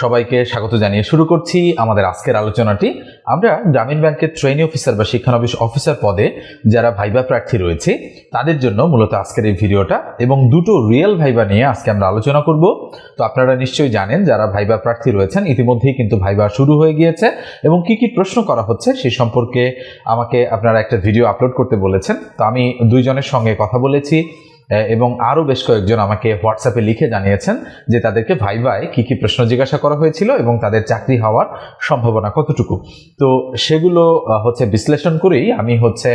সবাইকে স্বাগত জানিয়ে শুরু করছি আমাদের আজকের আলোচনাটি। আমরা গ্রামীণ ব্যাংকের ট্রেনি অফিসার বা শিক্ষানবিশ অফিসার পদে যারা ভাইবা প্রার্থী রয়েছে, তাদের জন্য মূলত আজকের এই ভিডিওটা এবং দুটো রিয়েল ভাইবা নিয়ে আজকে আমরা আলোচনা করব। তো আপনারা নিশ্চয়ই জানেন যারা ভাইবা প্রার্থী রয়েছেন, ইতিমধ্যেই কিন্তু ভাইবা শুরু হয়ে গিয়েছে এবং কি কি প্রশ্ন করা হচ্ছে সেই সম্পর্কে আমাকে আপনারা একটা ভিডিও আপলোড করতে বলেছেন। তো আমি দুইজনের সঙ্গে কথা বলেছি। এবং আরও বেশ কয়েকজন আমাকে হোয়াটসঅ্যাপে লিখে জানিয়েছেন যে তাদেরকে ভাইভায় কী কী প্রশ্ন জিজ্ঞাসা করা হয়েছিল এবং তাদের চাকরি হওয়ার সম্ভাবনা কতটুকু। তো সেগুলো হচ্ছে বিশ্লেষণ করেই আমি হচ্ছে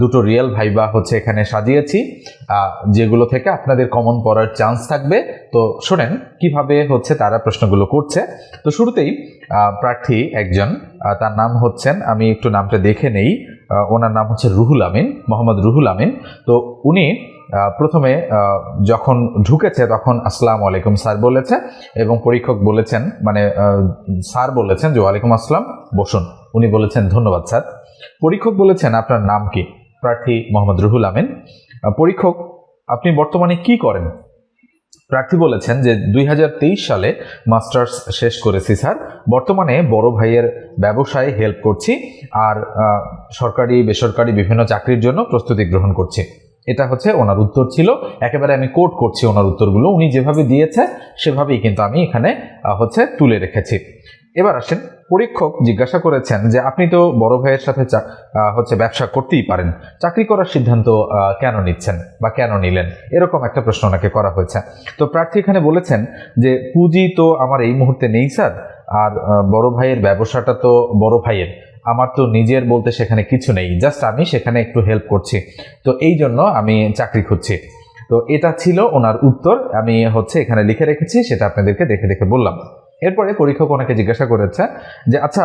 দুটো রিয়েল ভাইবা হচ্ছে এখানে সাজিয়েছি। যেগুলো থেকে আপনাদের কমন পড়ার চান্স থাকবে। তো শোনেন কীভাবে হচ্ছে তারা প্রশ্নগুলো করছে। তো শুরুতেই প্রার্থী একজন তার নাম হচ্ছেন, আমি একটু নামটা দেখে নেই। ওনার নাম হচ্ছে রুহুল আমিন, মোহাম্মদ রুহুল আমিন। তো উনি প্রথমে যখন ঢুকেছে তখন আসসালাম আলাইকুম স্যার বলেছে এবং পরীক্ষক বলেছেন মানে স্যার বলেছেন যে, ওয়ালাইকুম আসসালাম, বসুন। উনি বলেছেন, ধন্যবাদ স্যার। পরীক্ষক বলেছেন, আপনার নাম কি? প্রার্থী মোহাম্মদ রুহুল আমিন। পরীক্ষক, আপনি বর্তমানে কি করেন? প্রার্থী বলেছেন যে দুই হাজার তেইশ সালে মাস্টার্স শেষ করেছি, স্যার। বর্তমানে বড় ভাইয়ের ব্যবসায় হেল্প করছি আর সরকারি, বেসরকারি বিভিন্ন চাকরির জন্য প্রস্তুতি গ্রহণ করছি। এটা হচ্ছে ওনার উত্তর ছিল। একেবারে আমি কোট করছি ওনার উত্তরগুলো। উনি যেভাবে দিয়েছে, সেভাবেই কিন্তু আমি এখানে হচ্ছে তুলে রেখেছি। এবার আসেন পরীক্ষক জিজ্ঞাসা করেছেন যে আপনি তো বড় ভাইয়ের সাথে হচ্ছে ব্যবসা করতেই পারেন। চাকরি করার সিদ্ধান্ত কেন নিচ্ছেন বা কেন নিলেন? এরকম একটা প্রশ্ন ওনাকে করা হয়েছে। তো প্রার্থী এখানে বলেছেন যে, পুঁজি তো আমার এই মুহূর্তে নেই স্যার। আর বড় ভাইয়ের ব্যবসাটা তো বড় ভাইয়ের। আমার তো নিজের বলতে সেখানে কিছু নেই। জাস্ট আমি সেখানে একটু হেল্প করছি। তো এই জন্য আমি চাকরি খুঁজছি। তো এটা ছিল ওনার উত্তর। আমি হচ্ছে এখানে লিখে রেখেছি, সেটা আপনাদেরকে দেখে দেখে বললাম। এরপরে পরীক্ষক ওনাকে জিজ্ঞাসা করেছে যে আচ্ছা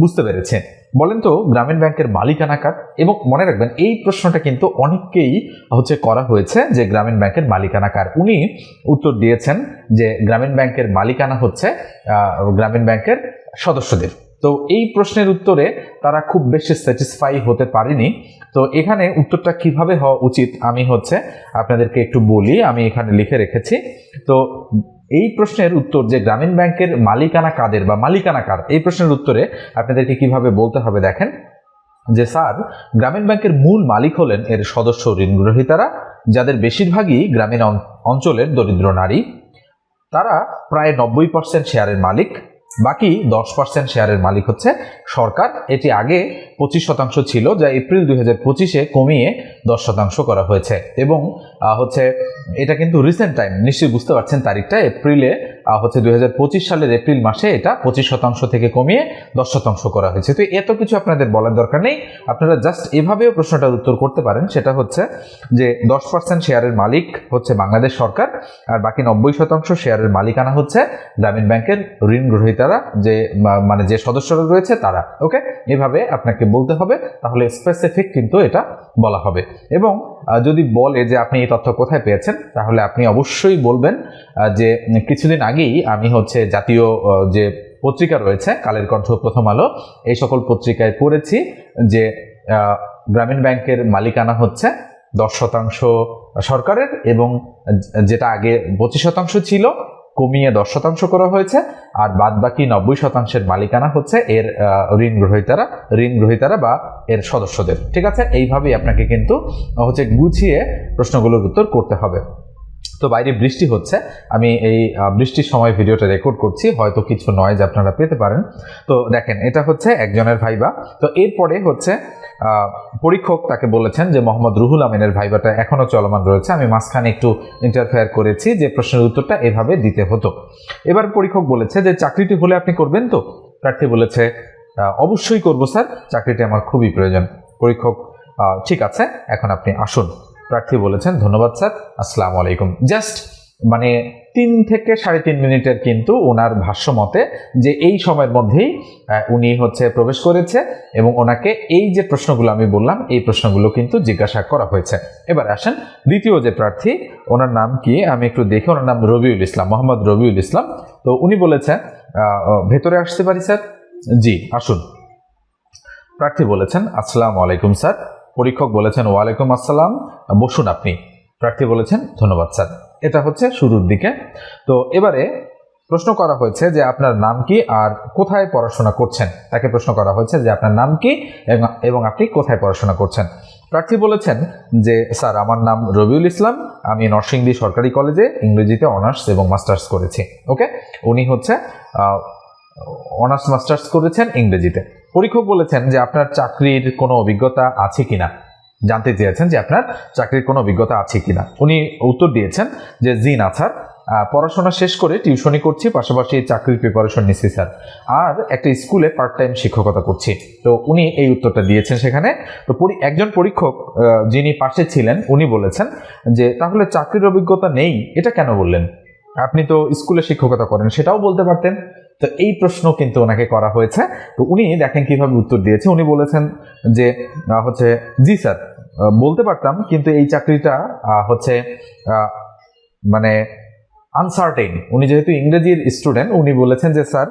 বুঝতে পেরেছে। বলেন তো, গ্রামীণ ব্যাংকের মালিকানা কার এবং মনে রাখবেন, এই প্রশ্নটা কিন্তু অনেককেই হচ্ছে করা হয়েছে যে, গ্রামীণ ব্যাংকের মালিকানা কার উনি উত্তর দিয়েছেন যে, গ্রামীণ ব্যাংকের মালিকানা হচ্ছে গ্রামীণ ব্যাংকের সদস্যদের। তো এই প্রশ্নের উত্তরে তারা খুব বেশি স্যাটিসফাই হতে পারেনি। তো এখানে উত্তরটা কীভাবে হওয়া উচিত, আমি হচ্ছে আপনাদেরকে একটু বলি, আমি এখানে লিখে রেখেছি। তো এই প্রশ্নের উত্তর যে গ্রামীণ ব্যাংকের মালিকানা কাদের বা মালিকানা কার, এই প্রশ্নের উত্তরে আপনাদেরকে কীভাবে বলতে হবে দেখেন, যে স্যার, গ্রামীণ ব্যাংকের মূল মালিক হলেন এর সদস্য ঋণগ্রহীতারা যাদের বেশিরভাগই গ্রামীণ অঞ্চলের দরিদ্র নারী। তারা প্রায় নব্বই পার্সেন্ট শেয়ারের মালিক। বাকি দশ পার্সেন্ট শেয়ারের মালিক হচ্ছে সরকার। এটি আগে পঁচিশ শতাংশ ছিল, যা এপ্রিল দুই হাজার পঁচিশে কমিয়ে দশ শতাংশ করা হয়েছে। এবং হচ্ছে, এটা কিন্তু রিসেন্ট টাইম নিশ্চয়ই বুঝতে পারছেন তারিখটা, এপ্রিলে হচ্ছে দুই হাজার পঁচিশ সালের এপ্রিল মাসে এটা পঁচিশ শতাংশ থেকে কমিয়ে দশ শতাংশ করা হয়েছে। তো এত কিছু আপনাদের বলার দরকার নেই। আপনারা জাস্ট এভাবেও প্রশ্নটার উত্তর করতে পারেন। সেটা হচ্ছে যে দশ পার্সেন্ট শেয়ারের মালিক হচ্ছে বাংলাদেশ সরকার, আর বাকি নব্বই শতাংশ শেয়ারের মালিকানা হচ্ছে গ্রামীণ ব্যাংকের ঋণ গ্রহীতারা, যে মানে যে সদস্যরা রয়েছে তারা। ওকে এভাবে আপনাকে বলতে হবে, তাহলে স্পেসিফিক কিন্তু এটা বলা হবে। এবং যদি বলে যে আপনি এই তথ্য কোথায় পেয়েছেন, তাহলে আপনি অবশ্যই বলবেন যে কিছুদিন আগেই আমি হচ্ছে জাতীয় যে পত্রিকা রয়েছে, কালের কণ্ঠ প্রথম আলো, এই সকল পত্রিকায় পড়েছি যে গ্রামীণ ব্যাংকের মালিকানা হচ্ছে দশ শতাংশ সরকারের এবং যেটা আগে পঁচিশ শতাংশ ছিল, কমিয়ে দশ শতাংশ করা হয়েছে, আর বাদ বাকি নব্বই শতাংশের মালিকানা হচ্ছে এর ঋণ গ্রহীতারা ঋণ গ্রহীতারা বা এর সদস্যদের। ঠিক আছে? এইভাবেই আপনাকে কিন্তু হচ্ছে গুছিয়ে প্রশ্নগুলোর উত্তর করতে হবে। তো বাইরে বৃষ্টি হচ্ছে, আমি এই বৃষ্টির সময় ভিডিওটা রেকর্ড করছি, হয়তো কিছু নয়েজ আপনারা পেতে পারেন। তো দেখেন, এটা হচ্ছে একজনের ভাইবা। তো এরপরে হচ্ছে পরীক্ষক তাকে বলেছেন যে মোহাম্মদ রুহুল আমিনের ভাইবাটা এখনও চলমান রয়েছে। আমি মাঝখানে একটু ইন্টারফেয়ার করেছি যে প্রশ্নের উত্তরটা এভাবে দিতে হতো। এবার পরীক্ষক বলেছে যে, চাকরিটি হলে আপনি করবেন তো? প্রার্থী বলেছে অবশ্যই করব স্যার। চাকরিটি আমার খুবই প্রয়োজন। পরীক্ষক ঠিক আছে, এখন আপনি আসুন। প্রার্থী বলেছেন। ধন্যবাদ, স্যার। আসসালামু আলাইকুম। জাস্ট মানে তিন থেকে সাড়ে তিন মিনিটের কিন্তু ওনার ভাষ্য মতে যে এই সময়ের মধ্যেই উনি হচ্ছে প্রবেশ করেছে এবং ওনাকে এই যে প্রশ্নগুলো আমি বললাম, এই প্রশ্নগুলো কিন্তু জিজ্ঞাসা করা হয়েছে। এবার আসেন দ্বিতীয় যে প্রার্থী, ওনার নাম কি? আমি একটু দেখি, ওনার নাম রবিউল ইসলাম, মোহাম্মদ রবিউল ইসলাম। তো উনি বলেছেন ভেতরে আসতে পারি, স্যার? জি, আসুন। প্রার্থী বলেছেন, আসসালামু আলাইকুম, স্যার। পরীক্ষক বলেছেন, ওয়ালাইকুম আসসালাম। বসুন আপনি। প্রার্থী বলেছেন, ধন্যবাদ স্যার। এটা হচ্ছে শুরুর দিকে। তো এবারে প্রশ্ন করা হয়েছে যে আপনার নাম কি আর কোথায় পড়াশোনা করছেন? তাকে প্রশ্ন করা হয়েছে যে আপনার নাম কি এবং- আপনি কোথায় পড়াশোনা করছেন? প্রার্থী বলেছেন যে, স্যার, আমার নাম রবিউল ইসলাম। আমি নরসিংদী সরকারি কলেজে ইংরেজিতে অনার্স এবং মাস্টার্স করেছি। ওকে? উনি হচ্ছে অনার্স, মাস্টার্স করেছেন ইংরেজিতে। পরীক্ষক বলেছেন যে আপনার চাকরির কোনো অভিজ্ঞতা আছে কিনা। জানতে চেয়েছেন যে আপনার চাকরির কোনো অভিজ্ঞতা আছে কিনা। উনি উত্তর দিয়েছেন যে, জি না, স্যার। পড়াশোনা শেষ করে টিউশনি করছি, পাশাপাশি চাকরির প্রিপারেশন নিচ্ছি স্যার। আর একটা স্কুলে পার্ট টাইম শিক্ষকতা করছি। তো উনি এই উত্তরটা দিয়েছেন সেখানে। তো একজন পরীক্ষক যিনি পাশে ছিলেন, উনি বলেছেন যে, তাহলে চাকরির অভিজ্ঞতা নেই, এটা কেন বললেন? আপনি তো স্কুলে শিক্ষকতা করেন, সেটাও বলতে পারতেন। তো এই প্রশ্ন কিন্তু ওনাকে করা হয়েছে। তো উনি দেখেন কীভাবে উত্তর দিয়েছে। উনি বলেছেন যে হচ্ছে, জি স্যার বলতে পারতাম, কিন্তু এই চাকরিটা হচ্ছে মানে আনসার্টেন উনি যেহেতু ইংরেজির স্টুডেন্ট, উনি বলেছেন যে, স্যার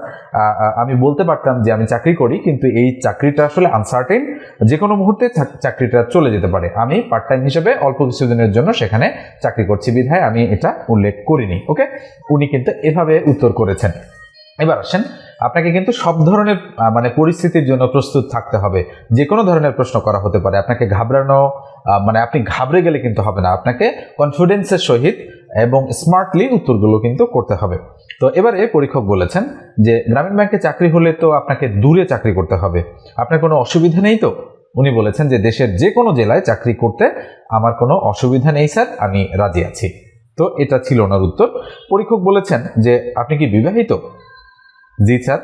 আমি বলতে পারতাম যে আমি চাকরি করি, কিন্তু এই চাকরিটা আসলে আনসার্টেন যে কোনো মুহূর্তে চাকরিটা চলে যেতে পারে। আমি পার্ট টাইম হিসেবে অল্প কিছুদিনের জন্য সেখানে চাকরি করছি বিধায়, আমি এটা উল্লেখ করিনি। ওকে? উনি কিন্তু এভাবে উত্তর করেছেন। এবার আসেন, আপনাকে কিন্তু সব ধরনের মানে পরিস্থিতির জন্য প্রস্তুত থাকতে হবে। যে কোনো ধরনের প্রশ্ন করা হতে পারে। আপনাকে ঘাবড়ানো মানে আপনি ঘাবড়ে গেলে কিন্তু হবে না। আপনাকে কনফিডেন্সের সহিত এবং স্মার্টলি উত্তরগুলো কিন্তু করতে হবে। তো এবারে পরীক্ষক বলেছেন যে, গ্রামীণ ব্যাংকে চাকরি হলে তো আপনাকে দূরে চাকরি করতে হবে। আপনার কোনো অসুবিধা নেই তো? উনি বলেছেন যে, দেশের যে কোনো জেলায় চাকরি করতে আমার কোনো অসুবিধা নেই স্যার, আমি রাজি আছি। তো এটা ছিল ওনার উত্তর। পরীক্ষক বলেছেন যে, আপনি কি বিবাহিত? জি স্যার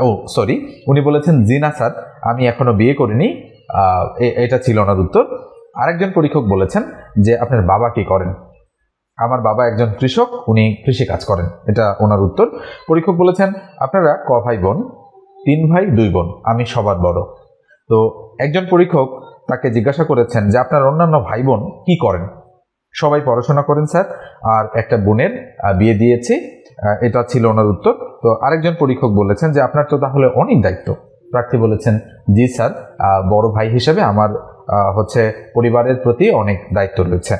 ও সরি উনি বলেছেন জি না স্যার আমি এখনও বিয়ে করিনি। এটা ছিল ওনার উত্তর। আরেকজন পরীক্ষক বলেছেন যে, আপনার বাবা কি করেন? আমার বাবা একজন কৃষক, উনি কৃষি কাজ করেন। এটা ওনার উত্তর। পরীক্ষক বলেছেন, আপনারা ক ভাই বোন? তিন ভাই, দুই বোন। আমি সবার বড়। তো একজন পরীক্ষক তাকে জিজ্ঞাসা করেছেন যে, আপনার অন্যান্য ভাই বোন কী করেন? সবাই পড়াশোনা করেন, স্যার। আর একটা বোনের বিয়ে দিয়েছি। এটা ছিল ওনার উত্তর। তো আরেকজন পরীক্ষক বলেছেন যে, আপনার তো তাহলে অনেক দায়িত্ব। প্রার্থী বলেছেন, জি স্যার বড় ভাই হিসেবে আমার হচ্ছে পরিবারের প্রতি অনেক দায়িত্ব রয়েছে।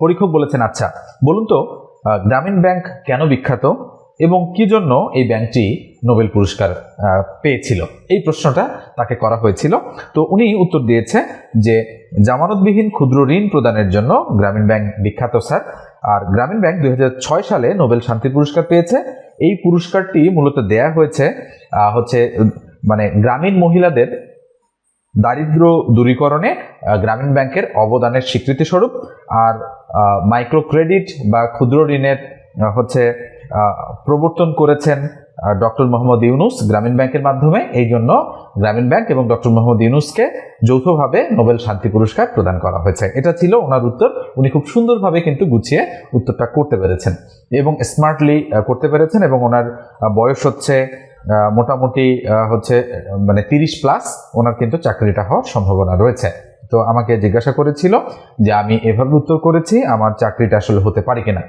পরীক্ষক বলেছেন আচ্ছা বলুন তো গ্রামীণ ব্যাংক কেন বিখ্যাত এবং কি জন্য এই ব্যাংকটি নোবেল পুরস্কার পেয়েছিল? এই প্রশ্নটা তাকে করা হয়েছিল। তো উনি উত্তর দিয়েছে যে, জামানতবিহীন ক্ষুদ্র ঋণ প্রদানের জন্য গ্রামীণ ব্যাংক বিখ্যাত স্যার। আর গ্রামীণ ব্যাংক দুই হাজার ছয় সালে নোবেল শান্তি পুরস্কার পেয়েছে। এই পুরস্কারটি মূলত দেয়া হয়েছে হচ্ছে মানে গ্রামীণ মহিলাদের দারিদ্র দূরীকরণে গ্রামীণ ব্যাংকের অবদানের স্বীকৃতিস্বরূপ। আর মাইক্রো ক্রেডিট বা ক্ষুদ্র ঋণের হচ্ছে প্রবর্তন করেছেন ডক্টর মোহাম্মদ ইউনুস গ্রামীণ ব্যাংকের মাধ্যমে, এই জন্য গ্রামীণ ব্যাংক এবং ডক্টর মোহাম্মদ ইউনুসকে যৌথভাবে নোবেল শান্তি পুরস্কার প্রদান করা হয়েছে। এটা ছিল ওনার উত্তর। উনি খুব সুন্দরভাবে কিন্তু গুছিয়ে উত্তরটা করতে পেরেছেন এবং স্মার্টলি করতে পেরেছেন এবং ওনার বয়স হচ্ছে মোটামুটি হচ্ছে মানে তিরিশ প্লাস ওনার কিন্তু চাকরিটা হওয়ার সম্ভাবনা রয়েছে। তো আমাকে জিজ্ঞাসা করেছিল যে আমি এভাবে উত্তর করেছি, আমার চাকরিটা আসলে হতে পারে কিনা।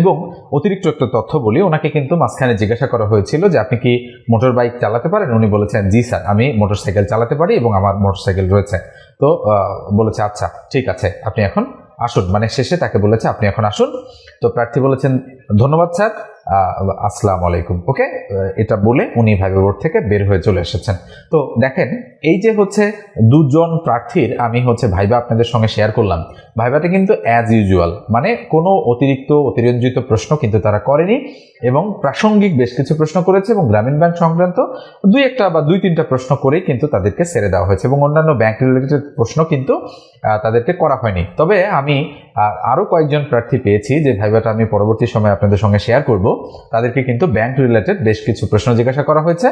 এবং অতিরিক্ত একটা তথ্য বলি, ওনাকে কিন্তু মাঝখানে জিজ্ঞাসা করা হয়েছিল যে আপনি কি মোটর বাইক চালাতে পারেন? উনি বলেছেন, জি স্যার, আমি মোটর সাইকেল চালাতে পারি এবং আমার মোটর সাইকেল রয়েছে। তো বলেছে আচ্ছা ঠিক আছে, আপনি এখন আসুন। মানে শেষে তাকে বলেছে, আপনি এখন আসুন। তো প্রার্থী বলেছেন, ধন্যবাদ স্যার। আসসালামু আলাইকুম। ওকে এটা বলে উনি ভাইবা বোর্ড থেকে বের হয়ে চলে এসেছেন। তো দেখেন, এই যে হচ্ছে দুজন প্রার্থীর আমি হচ্ছে ভাইবা আপনাদের সঙ্গে শেয়ার করলাম। ভাইবাটা কিন্তু অ্যাজ ইউজুয়াল মানে কোনো অতিরিক্ত, অতিরঞ্জিত প্রশ্ন কিন্তু তারা করেনি এবং প্রাসঙ্গিক বেশ কিছু প্রশ্ন করেছে এবং গ্রামীণ ব্যাংক সংক্রান্ত দুই একটা বা দুই তিনটা প্রশ্ন করেই কিন্তু তাদেরকে ছেড়ে দেওয়া হয়েছে এবং অন্যান্য ব্যাংক রিলেটেড প্রশ্ন কিন্তু তাদেরকে করা হয়নি। তবে আমি আরও কয়েকজন প্রার্থী পেয়েছি যে ভাইবাটা আমি পরবর্তী সময় আপনাদের সঙ্গে শেয়ার করব। তাদেরকে কিন্তু ব্যাংক রিলেটেড বেশ কিছু প্রশ্ন জিজ্ঞাসা করা হয়েছে।